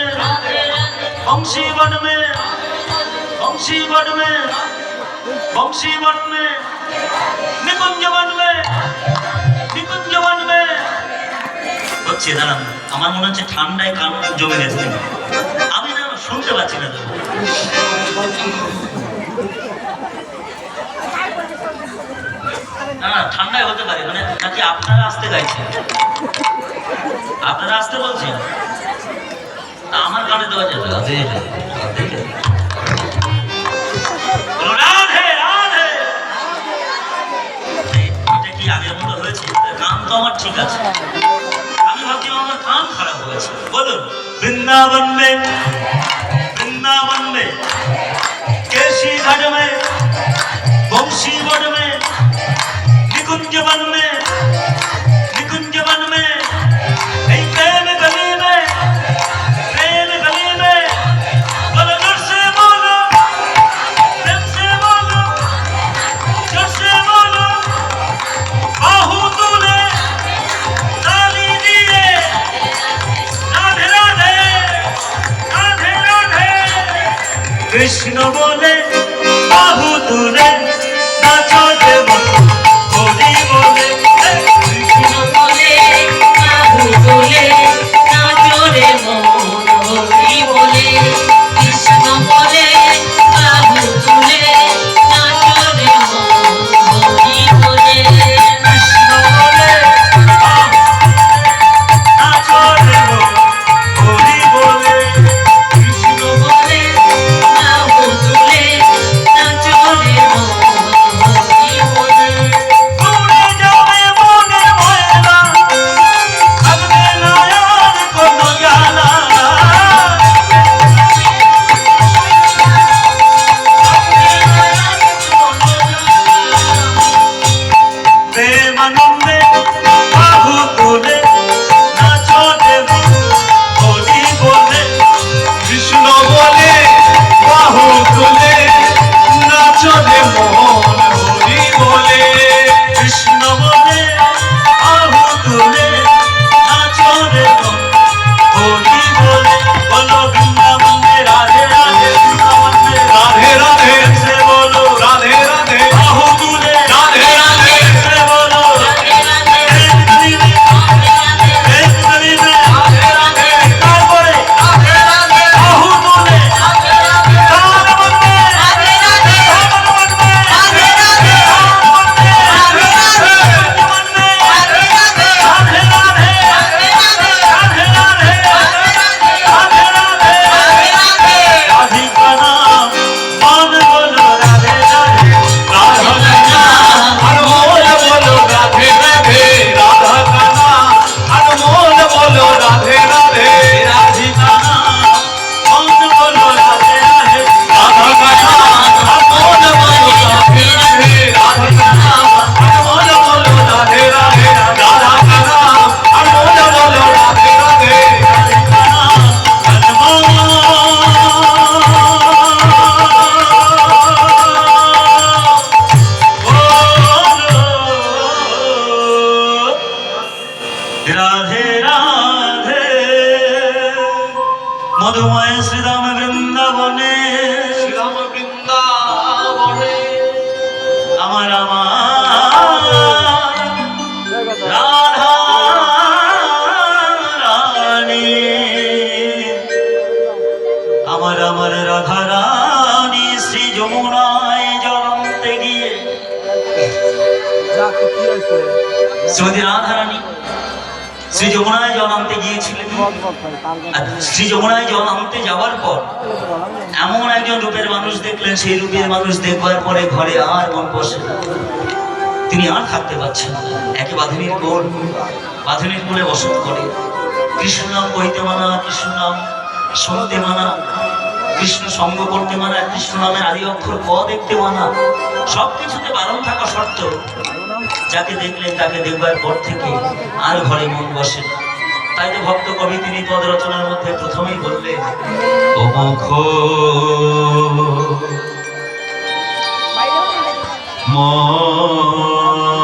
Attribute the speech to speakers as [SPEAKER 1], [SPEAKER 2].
[SPEAKER 1] में बंशी वन में बंशी वन में निकुंज वन में নিকুঞ্জ वन में হচ্ছে দাঁড়ান আমার মনে হচ্ছে ঠান্ডায় কান জমে গেছে আমি না শুনতে পাচ্ছি না তো না না ঠান্ডায় হতে পারে মানে নাকি আপনারা আসতে গাইছেন আপনারা আসতে বলছেন তা আমি আমার খারাপ হয়েছে। বৃন্দাবন বৃন্দাবন কেশি বংশী বনবে নিকুঞ্জ বনবে কৃষ্ণ Manam. মধুময় শ্রীরাম বৃন্দাবনে।
[SPEAKER 2] শ্রীরাম বৃন্দাবনে।
[SPEAKER 1] আমার আমার রাধা রানী। আমার আমার রাধা রানী শ্রী যমুনায় জলন্তে গিয়ে। শ্রীমতী রাধা রানী। শ্রী যমুনায় জল আনতে গিয়েছিলেন। শ্রী যমুনায় জল আনতে যাওয়ার পর এমন একজন রূপের মানুষ দেখলেন, সেই রূপের মানুষ দেখবার পরে ঘরে আর মন বসে তিনি আর থাকতে পারছেন না। একে বাঁধুনির কোল, বাঁধুনির কোলে বসত করে। কৃষ্ণ নাম কইতে মানা, কৃষ্ণ নাম শুনতে মানা। কৃষ্ণ সঙ্গ করতে মানা, কৃষ্ণ নামের আদি অক্ষর ক দেখতে মানা। সব কিছুতে বারণ থাকা সত্ত্বেও যাকে দেখলেন তাকে দেখবার পর থেকে আর ঘরে মন বসে না। তাই তো ভক্ত কবি তিনি পদ রচনার মধ্যে প্রথমেই বললেন অমুখ মন